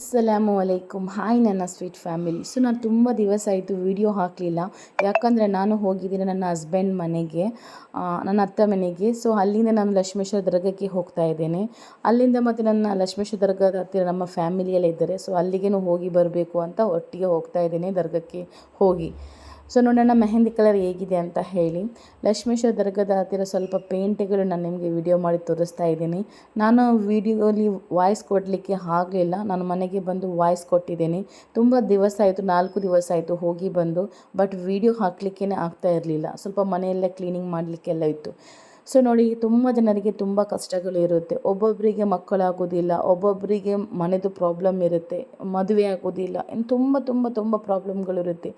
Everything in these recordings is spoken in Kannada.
ಅಸ್ಸಲಾಮು ಅಲೈಕುಮ್. ಹಾಯ್ ನನ್ನ ಸ್ವೀಟ್ ಫ್ಯಾಮಿಲಿ. ಸೊ, ನಾನು ತುಂಬ ದಿವಸ ಆಯಿತು ವಿಡಿಯೋ ಹಾಕಲಿಲ್ಲ. ಯಾಕಂದರೆ ನಾನು ಹೋಗಿದ್ದೀನಿ ನನ್ನ ಹಸ್ಬೆಂಡ್ ಮನೆಗೆ ನನ್ನ ಅತ್ತ ಮನೆಗೆ. ಸೊ, ಅಲ್ಲಿಂದ ನಾನು ಲಕ್ಷ್ಮೇಶ್ವರ ದರ್ಗಕ್ಕೆ ಹೋಗ್ತಾ ಇದ್ದೇನೆ. ಅಲ್ಲಿಂದ ಮತ್ತು ನನ್ನ ಲಕ್ಷ್ಮೇಶ್ವರ ದರ್ಗದ ಹತ್ತಿರ ನಮ್ಮ ಫ್ಯಾಮಿಲಿಯೆಲ್ಲ ಇದ್ದಾರೆ. ಸೊ, ಅಲ್ಲಿಗೇನು ಹೋಗಿ ಬರಬೇಕು ಅಂತ ಒಟ್ಟಿಗೆ ಹೋಗ್ತಾ ಇದ್ದೇನೆ ದರ್ಗಕ್ಕೆ ಹೋಗಿ. ಸೊ ನೋಡೋಣ ಮೆಹಂದಿ ಕಲರ್ ಹೇಗಿದೆ ಅಂತ ಹೇಳಿ. ಲಕ್ಷ್ಮೇಶ್ವರ ದರ್ಗದ ಹತ್ತಿರ ಸ್ವಲ್ಪ ಪೇಂಟ್ಗಳು ನಾನು ನಿಮಗೆ ವಿಡಿಯೋ ಮಾಡಿ ತೋರಿಸ್ತಾ ಇದ್ದೀನಿ. ನಾನು ವಿಡಿಯೋಲಿ ವಾಯ್ಸ್ ಕೊಡಲಿಕ್ಕೆ ಆಗಲಿಲ್ಲ. ನಾನು ಮನೆಗೆ ಬಂದು ವಾಯ್ಸ್ ಕೊಟ್ಟಿದ್ದೀನಿ. ತುಂಬ ದಿವಸ ಆಯಿತು, ನಾಲ್ಕು ದಿವಸ ಆಯಿತು ಹೋಗಿ ಬಂದು, ಬಟ್ ವಿಡಿಯೋ ಹಾಕಲಿಕ್ಕೇ ಆಗ್ತಾ ಇರಲಿಲ್ಲ. ಸ್ವಲ್ಪ ಮನೆಯೆಲ್ಲ ಕ್ಲೀನಿಂಗ್ ಮಾಡಲಿಕ್ಕೆಲ್ಲ ಇತ್ತು. ಸೊ ನೋಡಿ, ತುಂಬ ಜನರಿಗೆ ತುಂಬ ಕಷ್ಟಗಳು ಇರುತ್ತೆ. ಒಬ್ಬೊಬ್ಬರಿಗೆ ಮಕ್ಕಳಾಗೋದಿಲ್ಲ ಒಬ್ಬೊಬ್ಬರಿಗೆ ಮನೆದು ಪ್ರಾಬ್ಲಮ್ ಇರುತ್ತೆ, ಮದುವೆ ಆಗೋದಿಲ್ಲ ಇನ್ನು ತುಂಬ ತುಂಬ ತುಂಬ ಪ್ರಾಬ್ಲಮ್ಗಳಿರುತ್ತೆ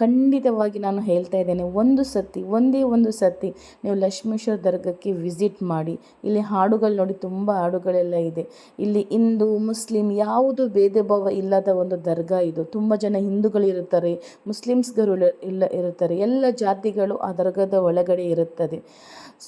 ಖಂಡಿತವಾಗಿ ನಾನು ಹೇಳ್ತಾ ಇದ್ದೇನೆ, ಒಂದು ಸತಿ, ಒಂದೇ ಒಂದು ಸತಿ ನೀವು ಲಕ್ಷ್ಮೇಶ್ವರ ದರ್ಗಕ್ಕೆ ವಿಸಿಟ್ ಮಾಡಿ. ಇಲ್ಲಿ ಹಾಡುಗಳು ನೋಡಿ, ತುಂಬ ಹಾಡುಗಳೆಲ್ಲ ಇದೆ. ಇಲ್ಲಿ ಹಿಂದೂ, ಮುಸ್ಲಿಂ ಯಾವುದು ಭೇದ ಭಾವ ಇಲ್ಲದ ಒಂದು ದರ್ಗಾ ಇದು. ತುಂಬ ಜನ ಹಿಂದೂಗಳಿರುತ್ತಾರೆ ಮುಸ್ಲಿಮ್ಸ್ಗಳು ಇಲ್ಲ ಇರುತ್ತಾರೆ. ಎಲ್ಲ ಜಾತಿಗಳು ಆ ದರ್ಗದ ಒಳಗಡೆ ಇರುತ್ತದೆ.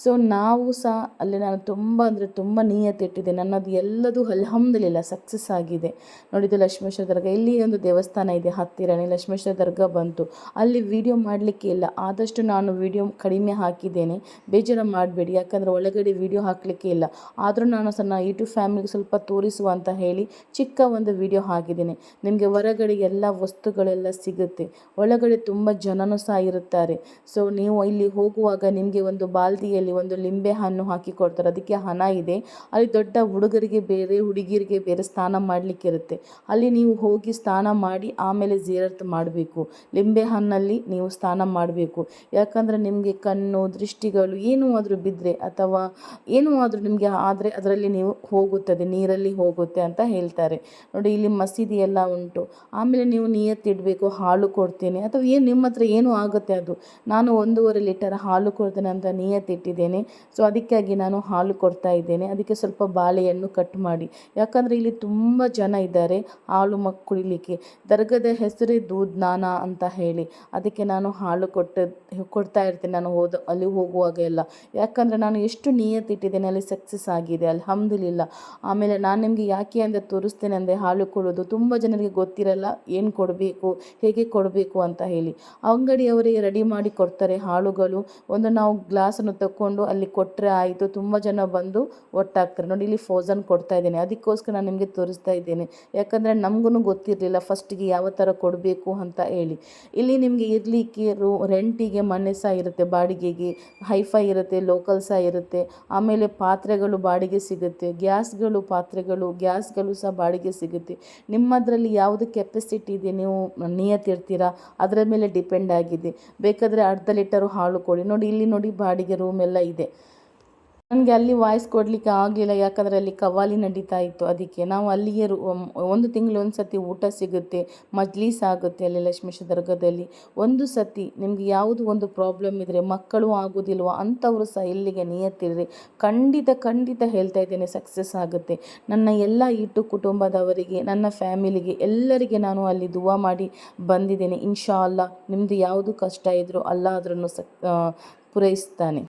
ಸೊ ನಾವು ಸಹ ಅಲ್ಲಿ ನಾನು ತುಂಬ ಅಂದರೆ ತುಂಬ ನಿಯತ್ತಿಟ್ಟಿದ್ದೆ ನನ್ನದು ಎಲ್ಲದೂ ಅಲ್ಹಮ್ದುಲಿಲ್ಲ, ಸಕ್ಸಸ್ ಆಗಿದೆ. ನೋಡಿದ್ದು ಲಕ್ಷ್ಮೇಶ್ವರ ದರ್ಗಾ, ಇಲ್ಲಿ ಒಂದು ದೇವಸ್ಥಾನ ಇದೆ ಹತ್ತಿರನೇ, ಲಕ್ಷ್ಮೇಶ್ವರ ದರ್ಗಾ ಬಂತು. ಅಲ್ಲಿ ವಿಡಿಯೋ ಮಾಡಲಿಕ್ಕೆ ಇಲ್ಲ, ಆದಷ್ಟು ನಾನು ವಿಡಿಯೋ ಕಡಿಮೆ ಹಾಕಿದ್ದೇನೆ. ಬೇಜಾರು ಮಾಡಬೇಡಿ, ಯಾಕಂದರೆ ಒಳಗಡೆ ವಿಡಿಯೋ ಹಾಕಲಿಕ್ಕೆ ಇಲ್ಲ. ಆದರೂ ನಾನು ಸಹ ನಾನು ಯೂಟ್ಯೂಬ್ ಫ್ಯಾಮಿಲಿಗೆ ಸ್ವಲ್ಪ ತೋರಿಸುವ ಅಂತ ಹೇಳಿ ಚಿಕ್ಕ ಒಂದು ವಿಡಿಯೋ ಹಾಕಿದ್ದೇನೆ. ನಿಮಗೆ ಹೊರಗಡೆ ಎಲ್ಲ ವಸ್ತುಗಳೆಲ್ಲ ಸಿಗುತ್ತೆ. ಒಳಗಡೆ ತುಂಬ ಜನನೂ ಸಹ ಇರುತ್ತಾರೆ. ಸೊ ನೀವು ಇಲ್ಲಿ ಹೋಗುವಾಗ ನಿಮಗೆ ಒಂದು ಬಾಲ್ದಿಯಲ್ಲಿ ಒಂದು ಲಿಂಬೆ ಹಣ್ಣು ಹಾಕಿ ಕೊಡ್ತಾರೆ. ಅದಕ್ಕೆ ಹಣ ಇದೆ. ಅಲ್ಲಿ ದೊಡ್ಡ ಹುಡುಗರಿಗೆ ಬೇರೆ ಹುಡುಗಿಯರಿಗೆ ಬೇರೆ ಸ್ನಾನ ಮಾಡಲಿಕ್ಕಿರುತ್ತೆ ಅಲ್ಲಿ ನೀವು ಹೋಗಿ ಸ್ನಾನ ಮಾಡಿ ಆಮೇಲೆ ಜೀರತ್ ಮಾಡಬೇಕು. ಲಿಂಬೆ ಹಣ್ಣಲ್ಲಿ ನೀವು ಸ್ನಾನ ಮಾಡಬೇಕು. ಯಾಕಂದರೆ ನಿಮಗೆ ಕಣ್ಣು, ದೃಷ್ಟಿಗಳು ಏನೂ ಆದರೂ ಬಿದ್ದರೆ ಅಥವಾ ಏನೂ ಆದರೂ ನಿಮಗೆ ಆದರೆ ಅದರಲ್ಲಿ ನೀವು ಹೋಗುತ್ತದೆ, ನೀರಲ್ಲಿ ಹೋಗುತ್ತೆ ಅಂತ ಹೇಳ್ತಾರೆ. ನೋಡಿ, ಇಲ್ಲಿ ಮಸೀದಿ ಎಲ್ಲ ಉಂಟು. ಆಮೇಲೆ ನೀವು ನೀಯತ್ತಿಡಬೇಕು ಹಾಲು ಕೊಡ್ತೇನೆ. ಅಥವಾ ಏನು ನಿಮ್ಮ ಹತ್ರ ಏನು ಆಗುತ್ತೆ ಅದು. ನಾನು ಒಂದೂವರೆ ಲೀಟರ್ ಹಾಲು ಕೊಡ್ತೇನೆ ಅಂತ ನಿಯತ್ತಿಟ್ಟಿದ್ದೇನೆ ಸೊ ಅದಕ್ಕಾಗಿ ನಾನು ಹಾಲು ಕೊಡ್ತಾ ಇದ್ದೇನೆ. ಅದಕ್ಕೆ ಸ್ವಲ್ಪ ಬಾಳೆಹಣ್ಣು ಕಟ್ ಮಾಡಿ. ಯಾಕಂದರೆ ಇಲ್ಲಿ ತುಂಬ ಜನ ಇದ್ದಾರೆ ಹಾಲು ಮಕ್, ಕುಡಿಲಿಕ್ಕೆ. ದರ್ಗದ ಹೆಸರೇ ದೂದ್ ನಾನಾ ಅಂತ ಹೇಳಿ. ಅದಕ್ಕೆ ನಾನು ಹಾಲು ಕೊಟ್ಟು ಕೊಡ್ತಾ ಇರ್ತೇನೆ. ನಾನು ಹೋದ, ಅಲ್ಲಿ ಹೋಗುವಾಗ ಎಲ್ಲ. ಯಾಕಂದರೆ ನಾನು ಎಷ್ಟು ನಿಯತ್ತಿಟ್ಟಿದ್ದೇನೆ ಅಲ್ಲಿ ಸಕ್ಸಸ್ ಆಗಿದೆ. ಅಲ್ಹಮ್ದುಲಿಲ್ಲ. ಆಮೇಲೆ ನಾನು ನಿಮಗೆ ಯಾಕೆ ಅಂದರೆ ತೋರಿಸ್ತೇನೆ ಅಂದರೆ ಹಾಲು ಕೊಡೋದು. ತುಂಬ ಜನರಿಗೆ ಗೊತ್ತಿರಲ್ಲ, ಏನು ಕೊಡಬೇಕು, ಹೇಗೆ ಕೊಡಬೇಕು ಅಂತ ಹೇಳಿ. ಅಂಗಡಿಯವರೇ ರೆಡಿ ಮಾಡಿ ಕೊಡ್ತಾರೆ ಹಾಳುಗಳು ಒಂದು ನಾವು ಗ್ಲಾಸನ್ನು ತಗೊಂಡು ಅಲ್ಲಿ ಕೊಟ್ಟರೆ ಆಯಿತು. ತುಂಬ ಜನ ಬಂದು ಒಟ್ಟಾಗ್ತಾರೆ. ನೋಡಿ, ಇಲ್ಲಿ ಫೋಸನ್ ಕೊಡ್ತಾ ಇದ್ದೀನಿ. ಅದಕ್ಕೋಸ್ಕರ ನಾನು ನಿಮಗೆ ತೋರಿಸ್ತಾ ಇದ್ದೀನಿ. ಯಾಕಂದರೆ ನಮಗೂ ಗೊತ್ತಿರಲಿಲ್ಲ. ಫಸ್ಟಿಗೆ ಯಾವ ಥರ ಕೊಡಬೇಕು ಅಂತ ಹೇಳಿ. ಇಲ್ಲಿ ನಿಮಗೆ ಇರಲಿಕ್ಕೆ ರೂ ರೆಂಟಿಗೆ ಮನೆ ಸಹ ಇರುತ್ತೆ. ಬಾಡಿಗೆಗೆ ಹೈಫೈ ಇರುತ್ತೆ ಲೋಕಲ್ ಸಹ ಇರುತ್ತೆ. ಆಮೇಲೆ ಪಾತ್ರೆಗಳು ಬಾಡಿಗೆ ಸಿಗುತ್ತೆ. ಗ್ಯಾಸ್ಗಳು, ಪಾತ್ರೆಗಳು, ಗ್ಯಾಸ್ಗಳು ಸಹ ಬಾಡಿಗೆ ಸಿಗುತ್ತೆ. ನಿಮ್ಮದರಲ್ಲಿ ಯಾವುದು ಕೆಪಾಸಿಟಿ ಇದೆ? ನೀವು ನಿಯತ್ತಿರ್ತೀರಾ ಅದರ ಮೇಲೆ ಡಿಪೆಂಡ್ ಆಗಿದೆ. ಬೇಕಾದರೆ ಅರ್ಧ ಲೀಟರು ಹಾಲು ಕೊಡಿ. ನೋಡಿ, ಇಲ್ಲಿ ನೋಡಿ ಬಾಡಿಗೆ ರೂಮ್ ಎಲ್ಲ ಇದೆ. ನನಗೆ ಅಲ್ಲಿ ವಾಯ್ಸ್ ಕೊಡಲಿಕ್ಕೆ ಆಗಲಿಲ್ಲ ಯಾಕಂದರೆ ಅಲ್ಲಿ ಕವಾಲಿ ನಡೀತಾ ಇತ್ತು ಅದಕ್ಕೆ. ನಾವು ಅಲ್ಲಿಗೆ ಒಂದು ತಿಂಗಳು ಒಂದು ಸತಿ ಊಟ ಸಿಗುತ್ತೆ, ಮಜ್ಲೀಸ್ ಆಗುತ್ತೆ ಅಲ್ಲಿ ಲಕ್ಷ್ಮೀಶ ದರ್ಗದಲ್ಲಿ ಒಂದು ಸತಿ ನಿಮಗೆ ಯಾವುದು ಒಂದು ಪ್ರಾಬ್ಲಮ್ ಇದ್ದರೆ ಮಕ್ಕಳು ಆಗೋದಿಲ್ವ ಅಂಥವರು ಸಹ ಇಲ್ಲಿಗೆ ನಿಯತ್ತಿದ್ರೆ ಖಂಡಿತ ಖಂಡಿತ ಹೇಳ್ತಾ ಇದ್ದೇನೆ ಸಕ್ಸಸ್ ಆಗುತ್ತೆ. ನನ್ನ ಎಲ್ಲ ಇಟ್ಟು ಕುಟುಂಬದವರಿಗೆ, ನನ್ನ ಫ್ಯಾಮಿಲಿಗೆ ಎಲ್ಲರಿಗೆ ನಾನು ಅಲ್ಲಿ ದುವಾ ಮಾಡಿ ಬಂದಿದ್ದೇನೆ. ಇನ್ಶಾ ಅಲ್ಲ ನಿಮ್ಮದು ಯಾವುದು ಕಷ್ಟ ಇದ್ದರೂ ಅಲ್ಲ ಅದರನ್ನು ಸಕ್ ಪೂರೈಸ್ತಾನೆ.